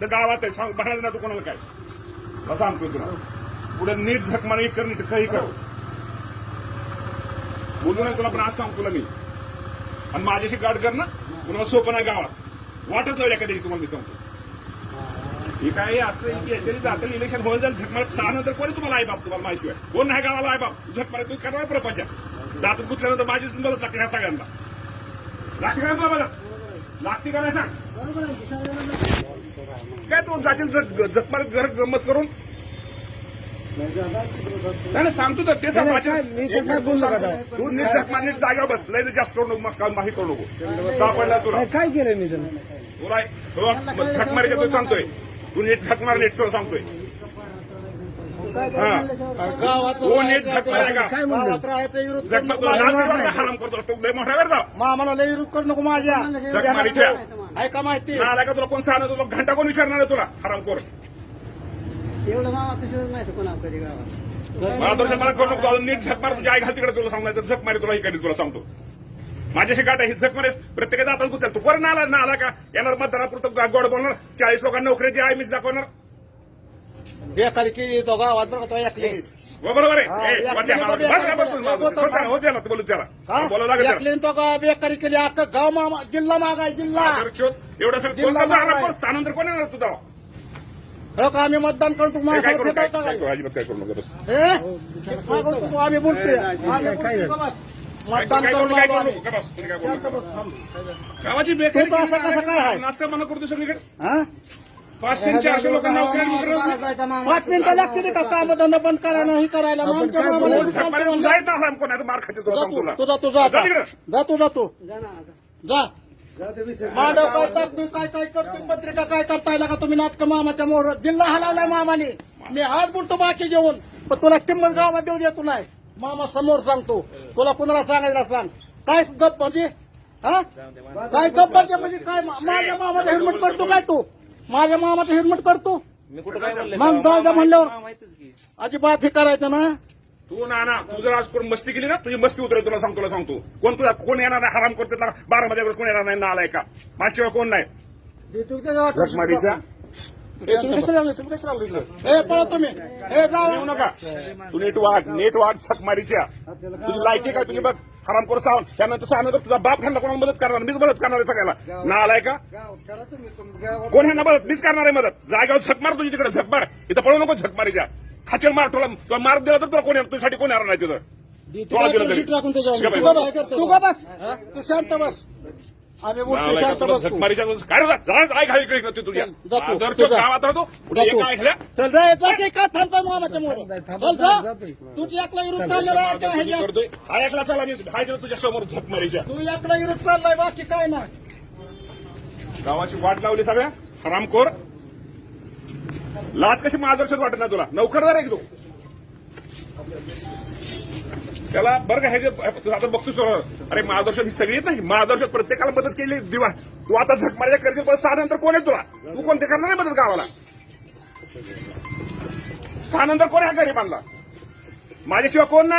तर गावात आहे. सांग म्हणायचं ना तू कोणाला काय? मग सांगतो तुला. पुढे नीट झक मारा कर नीट काही कर. बोलू नाही तुला पण आज सांगतो तुला मी. आणि माझ्याशी गाड कर ना. कुणाला सोपं नाही गावात. वाटच लावली एखाद्याशी दिवशी तुम्हाला मी सांगतो. हे काय असं की याच्याने जातील इलेक्शन होईल जाईल झकमारत सहा नंतर कोणी तुम्हाला आई बाप? तुम्हाला माहिती कोण नाही गावाला आई बाप? झकमारत तुम्ही करणार प्रपंच. दातून गुतल्यानंतर माझीच मदत लागते ह्या सगळ्यांना. लागते का तुला लागते का नाही सांग? काय तू जातील झकमारत घर गंमत करून? नाही सांगतो तर ते सांग काय- मी तर काय बोललो का आता? तू नीट झकमार नीट जागा बस. लय जास्त करू नको मग काल माही करू नको. सापडला तुला? काय केलं मी तुला झक तू सांगतोय. तू नीट झक मार नीट सांगतोय. हराम करतो तू लय मोठा वेळ मामाला लय विरोध करू नको माझ्या मारीच्या. ऐका माहिती ना का तुला कोण सांगणार तुला घंटा कोण विचारणार आहे तुला हराम कर एवढं मामा पिशवर नाही तर कोणा कधी गावात मला दर्शन मला करू नको अजून नीट झक मार तुझ्या आई घाल तिकडे तुला सांगणार झक मारी तुला ही कधी तुला सांगतो माझ्याशी गाठ आहे झक मारे प्रत्येकाचा आता गुत्या तू बरं ना आला ना आला का येणार मतदारापुरतं गोड बोलणार चाळीस लोकांना नोकरीची आय मीच दाखवणार बेकारी केली तो गावात बरं का तो हो, बरोबर आहे हा, ए, या वरती आम्हाला- किल्ल्यामध्ये बस, बस, बस, बस, बोलतो बस, हो त्याला बोलू त्याला बोलावं लागेल त्याला. ऐकली तो का बेकारी केली अख्खं गाव मामा जिल्हा मागाय जिल्हा तर शोध, एवढं सगळं कोण जिल्हा. सानंतर कोण येणार तुझा हो का आम्ही मतदान करतो हे काय माझ्या करू काय फिरवता काय का? करू अजिबात काय करू नको बस. हे? काय करतो? आम्ही बोलतोय आम्ही? बोलतोय. काय मतदान करू करून काय करू आम्ही. नको. का बस, तुम्ही काय करू नका. गावाची बेकारी असं कसं काय आहे? नाश्ता मना करतो सगळीकडे हा? पाचशे आणि चारशे लोकांना नोकऱ्या नोकऱ्या पाच मिनिटं लागतील का काम धंदा बंद करायला नाही करायला. मग आमच्या. जायत मार खाते तुला जा सांगतो तू तुला. तू जा तू. तिकडे. मांडव काय काय काय करतोय पत्रिका काय करताय? का तुम्ही नाटक मामाच्या मोहर जिल्हा हलावलाय मामाने. मी आज बोलतो बाकी जेवण पण तुला किंमत गावात देऊ देतो नाही. मामा समोर सांगतो. तुला कुणाला सांगायला सांग. काय गप म्हणजे? हा? काय गप म्हणजे? म्हणजे काय मा- माझ्या मामाचा हेल्मेट करतो काय तू? माझ्या मामाचा हेल्मेट करतो मग दादा म्हणल्यावर अजिबात हे करायचं ना. तू ना ना तू जर आज कोण मस्ती केली ना तुझी मस्ती उतरेल तुला सांगतो तुला सांगतो. कोण तुला कोण येणार नाही हराम करते ना बारा मध्ये कोण येणार नाही ना आलाय का माझ्याशिवाय कोण नाही. ए, तुम्ही? तुम्ही इकडं? ए पळा तुम्ही. ए जाऊ येऊ नका. तू नीट वाग नीट वाग झकमारीच्या तुझी लायकी काय? तुझी बघ हराम करू सांग त्यानंतर सांगणार तुझा बाप ह्यांना कोणाला मदत करणार? मीच मदत करणार आहे सगळ्याला. ना आलाय का? कोण ह्यांना मदत? मीच करणार आहे मदत. जागेवर झक मार तुझी तिकडे झक मार. इथं पळू नको झक मारीच्या खाचेल मार तुला. तुला मार दिला तर तुला कोण तुझ्यासाठी कोण येणार नाही तिथं? तुला दिलं तरी. टाकून शिका तू का बस. तू शांत बस. आम्ही बोलतो नालायका, शांत तुला बस झक तू मारीच्या काय रे जा, काय घाई इकडे इकडे तुझ्या. आदरच्या. गावात राहतो. कुठे एक. काय खाल्या चल जा जा की का थांबताय मामाच्या मोर नाही, चल थांबत जा. तुझी एकला विरुद्ध चाललेला आहे त्या ह्याच्यात. करतोय हा एकला चला मी हाय तिथं तुझ्या समोर झक मारीच्या तू एकला विरुद्ध चाललाय बाकी काय नाही. गावाची वाट लावली सगळ्या? हरामखोर लाच कशी मार्गदर्शक वाटत नाही तुला? नौकरदार आहे की तू त्याला बरं का हे जे आता बघतो सर अरे महादर्शन ही सगळी नाही. महादर्शन प्रत्येकाला मदत केली. दिवा. तू आता झक करशील पण सहा नंतर कोण आहे तुला? तू कोणते करणार नाही मदत गावाला? सहा नंतर कोण आहे गरीबांना? माझ्याशिवाय कोण नाही?